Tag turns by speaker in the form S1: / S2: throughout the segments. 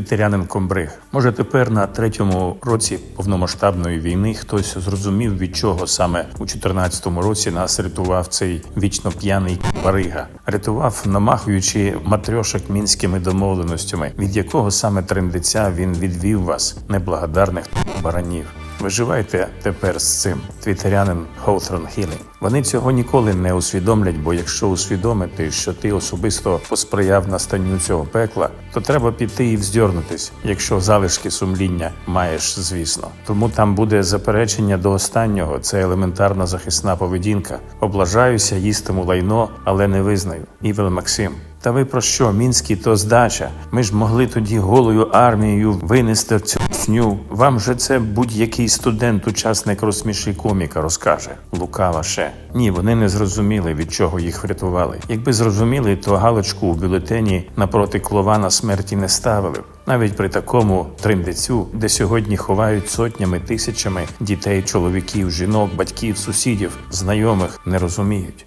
S1: твітерянин Комбриг. Може, тепер на третьому році повномасштабної війни хтось зрозумів, від чого саме у 14-му році нас рятував цей вічно п'яний Барига. Рятував, намахуючи матрьошок мінськими домовленостями, від якого саме трендиця він відвів вас, неблагодарних баранів. Виживайте тепер з цим. Твітерянин Хоутрон Хілінг. Вони цього ніколи не усвідомлять, бо якщо усвідомити, що ти особисто посприяв настанню цього пекла, то треба піти і вздьорнутись, якщо залишки сумління маєш, звісно. Тому там буде заперечення до останнього. Це елементарна захисна поведінка. Облажаюся, їстиму лайно, але не визнаю. Івел Максим. Та ви про що? Мінський то здача. Ми ж могли тоді голою армією винести цю сню. Вам же це будь-який студент, учасник розсміши коміка розкаже. Лукава ще. Ні, вони не зрозуміли, від чого їх врятували. Якби зрозуміли, то галочку у бюлетені напроти клована смерті не ставили. Навіть при такому триндецю, де сьогодні ховають сотнями тисячами дітей, чоловіків, жінок, батьків, сусідів, знайомих, не розуміють.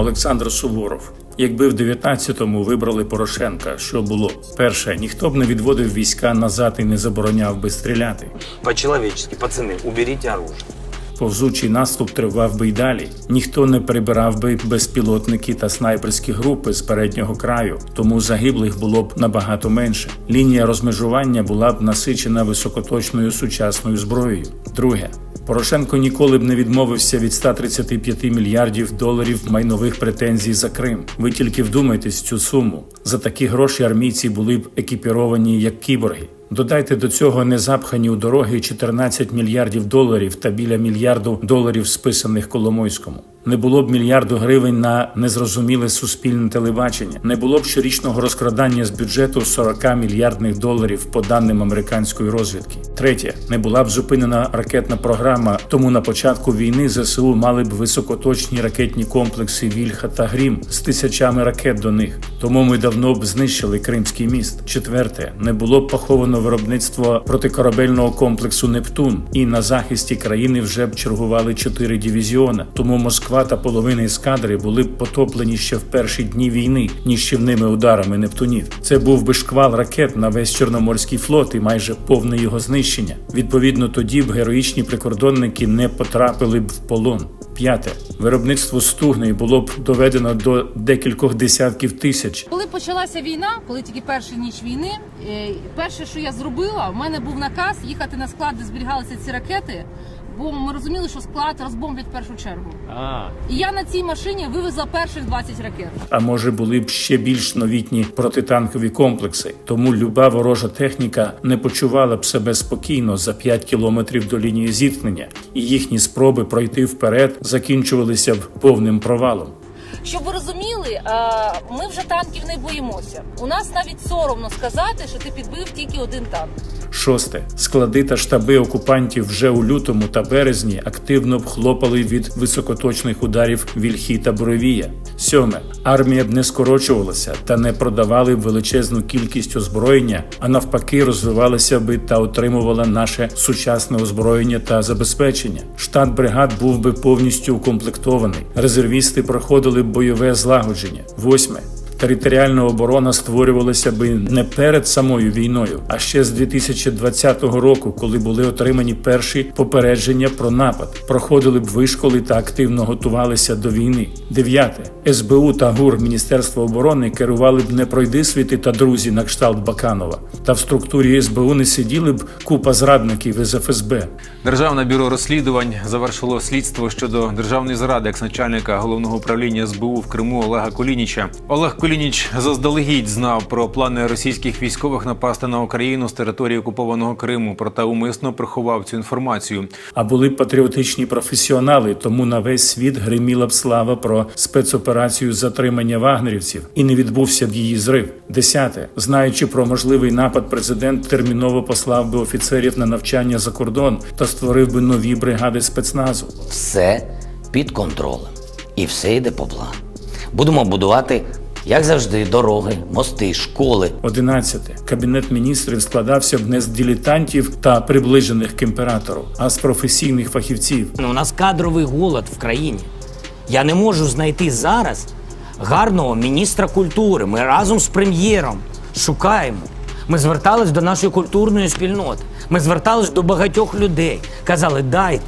S1: Олександр Суворов. Якби в 19-му вибрали Порошенка, що було? Перше, ніхто б не відводив війська назад і не забороняв би стріляти.
S2: По-человечески, пацаны, уберите оружие.
S1: Повзучий наступ тривав би й далі. Ніхто не прибирав би безпілотники та снайперські групи з переднього краю, тому загиблих було б набагато менше. Лінія розмежування була б насичена високоточною сучасною зброєю. Друге. Порошенко ніколи б не відмовився від 135 мільярдів доларів майнових претензій за Крим. Ви тільки вдумайтесь цю суму. За такі гроші армійці були б екіпіровані як кіборги. Додайте до цього незапхані у дороги 14 мільярдів доларів та біля мільярду доларів списаних Коломойському. Не було б мільярду гривень на незрозуміле суспільне телебачення. Не було б щорічного розкрадання з бюджету 40 мільярдних доларів по даним американської розвідки. Третє, не була б зупинена ракетна програма. Тому на початку війни ЗСУ мали б високоточні ракетні комплекси Вільха та Грім з тисячами ракет до них. Тому ми давно б знищили Кримський міст. Четверте, не було б поховано виробництво протикорабельного комплексу Нептун, і на захисті країни вже б чергували чотири дивізіона. Тому Москва та половина ескадри були б потоплені ще в перші дні війни ніщівними ударами Нептунів. Це був би шквал ракет на весь Чорноморський флот і майже повне його знищення. Відповідно, тоді б героїчні прикордонники не потрапили б в полон. П'яте виробництво стугни було б доведено до декількох десятків тисяч.
S3: Коли почалася війна, коли тільки перша ніч війни, перше, що я зробила, в мене був наказ їхати на склад, де зберігалися ці ракети, бо ми розуміли, що склад розбомблять в першу чергу. І я на цій машині вивезла перших 20 ракет.
S1: а може були б ще більш новітні протитанкові комплекси. Тому люба ворожа техніка не почувала б себе спокійно за 5 кілометрів до лінії зіткнення, і їхні спроби пройти вперед закінчувалися б повним провалом.
S3: Щоб ви розуміли, е, ми вже танків не боїмося. У нас навіть соромно сказати, що ти підбив тільки один танк.
S1: Шосте склади та штаби окупантів вже у лютому та березні активно б хлопали від високоточних ударів вільхі та боровія. Сьоме армія б не скорочувалася та не продавали б величезну кількість озброєння, а навпаки, розвивалася би та отримувала наше сучасне озброєння та забезпечення. Штат бригад був би повністю укомплектований. Резервісти проходили бойове злагодження. Восьме. Територіальна оборона створювалася би не перед самою війною, а ще з 2020 року, коли були отримані перші попередження про напад, проходили б вишколи та активно готувалися до війни. Дев'яте СБУ та ГУР Міністерства оборони керували б не пройдисвіти та друзі на кшталт Баканова. Та в структурі СБУ не сиділи б купа зрадників із ФСБ.
S4: Державне бюро розслідувань завершило слідство щодо державної зради екс-начальника головного управління СБУ в Криму Олега Кулініча. Олег Кулініч заздалегідь знав про плани російських військових напасти на Україну з території окупованого Криму, проте умисно приховав цю інформацію.
S1: А були б патріотичні професіонали, тому на весь світ гриміла б слава про спецоперацію з затримання вагнерівців і не відбувся б її зрив. Десяте, знаючи про можливий напад, президент терміново послав би офіцерів на навчання за кордон та створив би нові бригади спецназу.
S5: Все під контролем. І все йде по плану. Будемо будувати Як завжди, дороги, мости, школи.
S1: 11. Кабінет міністрів складався б не з дилетантів та приближених к імператору, а з професійних фахівців.
S5: Ну, У нас кадровий голод в країні. Я не можу знайти зараз гарного міністра культури. Ми разом з прем'єром шукаємо. Ми звертались до нашої культурної спільноти. Ми звертались до багатьох людей. Казали, дайте.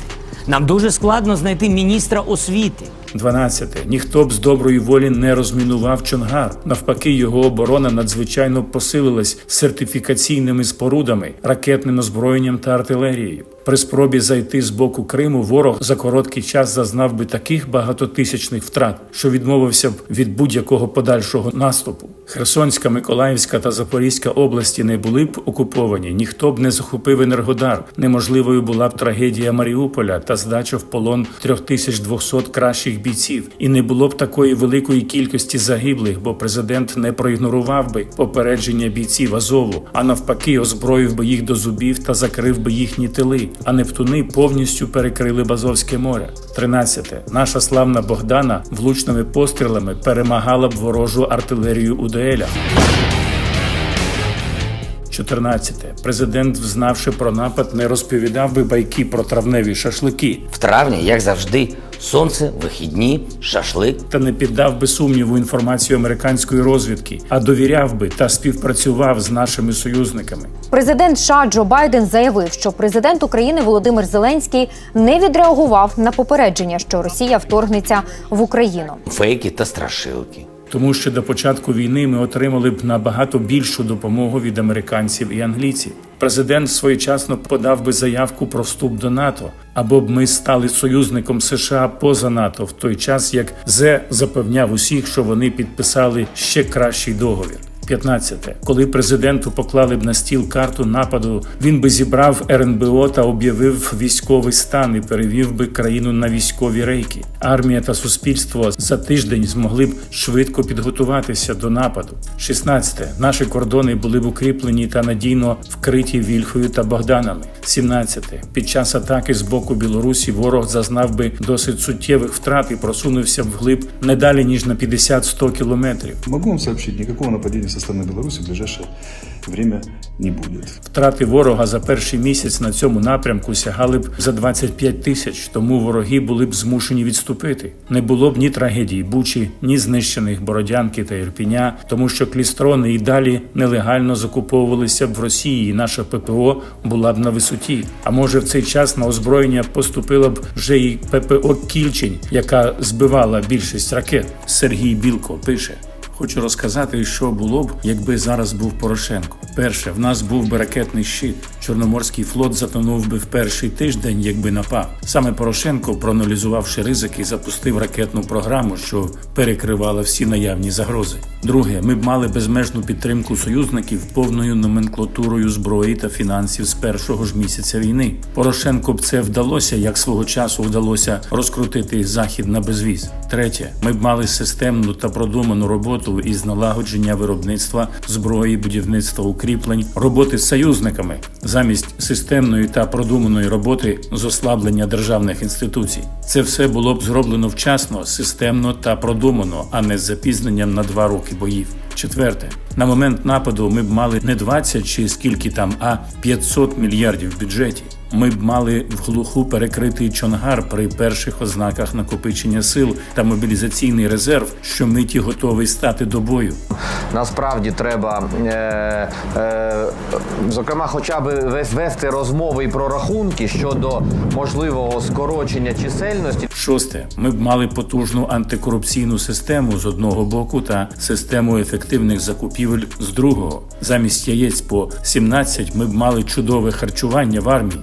S5: Нам дуже складно знайти міністра освіти.
S1: 12. Ніхто б з доброї волі не розмінував Чонгар. Навпаки, його оборона надзвичайно посилилась сертифікаційними спорудами, ракетним озброєнням та артилерією. При спробі зайти з боку Криму ворог за короткий час зазнав би таких багатотисячних втрат, що відмовився б від будь-якого подальшого наступу. Херсонська, Миколаївська та Запорізька області не були б окуповані, ніхто б не захопив енергодар. Неможливою була б трагедія Маріуполя та здача в полон 3200 кращих бійців. І не було б такої великої кількості загиблих, бо президент не проігнорував би попередження бійців Азову, а навпаки, озброїв би їх до зубів та закрив би їхні тили. А Нептуни повністю перекрили Базовське море. 13. Наша славна Богдана влучними пострілами перемагала б ворожу артилерію у дуелях. 14. Президент, взнавши про напад, не розповідав би байки про травневі шашлики
S5: В травні, як завжди, сонце, вихідні, шашлик.
S1: та не піддав би сумніву інформацію американської розвідки, а довіряв би та співпрацював з нашими союзниками.
S6: Президент США Джо Байден заявив, що президент України Володимир Зеленський не відреагував на попередження, що Росія вторгнеться в Україну.
S5: Фейки та страшилки.
S1: Тому що до початку війни ми отримали б набагато більшу допомогу від американців і англійців. Президент своєчасно подав би заявку про вступ до НАТО, або б ми стали союзником США поза НАТО в той час, як зе запевняв усіх, що вони підписали ще кращий договір. 15. Коли президенту поклали б на стіл карту нападу, він би зібрав РНБО та об'явив військовий стан і перевів би країну на військові рейки. Армія та суспільство за тиждень змогли б швидко підготуватися до нападу. 16. Наші кордони були б укріплені та надійно вкриті вільхою та Богданами. 17. Під час атаки з боку Білорусі ворог зазнав би досить суттєвих втрат і просунувся б вглиб не далі ніж на 50-100 кілометрів.
S7: Могу вам сообщить, никакого нападения со стороны Беларуси в ближайшее время не будет.
S1: Втрати ворога за перший місяць на цьому напрямку сягали б за 25 тисяч, тому вороги були б змушені відступити. Не було б ні трагедії Бучі, ні знищених Бородянки та Ірпіня, тому що клістрони і далі нелегально закуповувалися б в Росії, і наша ППО була б на висоті. А може в цей час на озброєння поступила б вже і ППО Кільчень, яка збивала більшість ракет. Сергій Білко пише. Хочу розказати, що було б, якби зараз був Порошенко. Перше, в нас був би ракетний щит. Чорноморський флот затонув би в перший тиждень, якби напав. Саме Порошенко, проаналізувавши ризики, запустив ракетну програму, що перекривала всі наявні загрози. Друге, ми б мали безмежну підтримку союзників повною номенклатурою зброї та фінансів з першого ж місяця війни. Порошенко б це вдалося, як свого часу вдалося розкрутити захід на безвіз. Третє, ми б мали системну та продуману роботу із налагодження виробництва зброї, будівництва укріплень, роботи з союзниками замість системної та продуманої роботи з ослаблення державних інституцій. Це все було б зроблено вчасно, системно та продумано, а не з запізненням на два роки боїв. Четверте, на момент нападу ми б мали не 20 чи скільки там, а 500 мільярдів в бюджеті. Ми б мали в глуху перекритий чонгар при перших ознаках накопичення сил та мобілізаційний резерв, що миті готовий стати до бою.
S8: Насправді треба, е, е, зокрема, хоча б вес- вести розмови і прорахунки щодо можливого скорочення чисельності.
S1: Шосте, ми б мали потужну антикорупційну систему з одного боку та систему ефективних закупівель з другого. Замість яєць по 17 ми б мали чудове харчування в армії.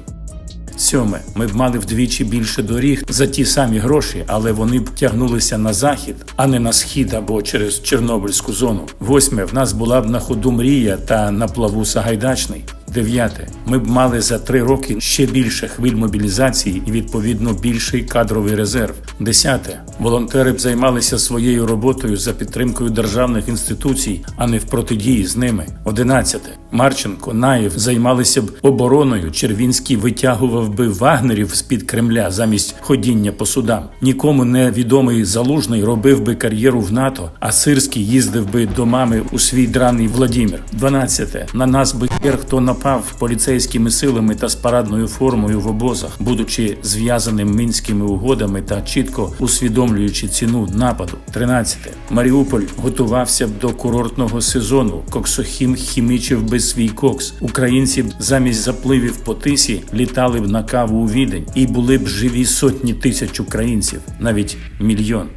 S1: Сьоме, ми б мали вдвічі більше доріг за ті самі гроші, але вони б тягнулися на захід, а не на схід або через Чорнобильську зону. Восьме, в нас була б на ходу мрія та на плаву Сагайдачний. Дев'яте, ми б мали за три роки ще більше хвиль мобілізації і відповідно більший кадровий резерв. Десяте, волонтери б займалися своєю роботою за підтримкою державних інституцій, а не в протидії з ними. Одинадцяте, Марченко, Наєв займалися б обороною. Червінський витягував би вагнерів з під Кремля замість ходіння по судам. Нікому не відомий залужний робив би кар'єру в НАТО, а Сирський їздив би до мами у свій драний Владімір. 12. На нас би хто напав поліцейськими силами та з парадною формою в обозах, будучи зв'язаним мінськими угодами та чітко усвідомлюючи ціну нападу. 13. Маріуполь готувався б до курортного сезону. Коксохім хімічив би свій кокс. Українці б замість запливів по тисі літали б на каву у відень, і були б живі сотні тисяч українців, навіть мільйон.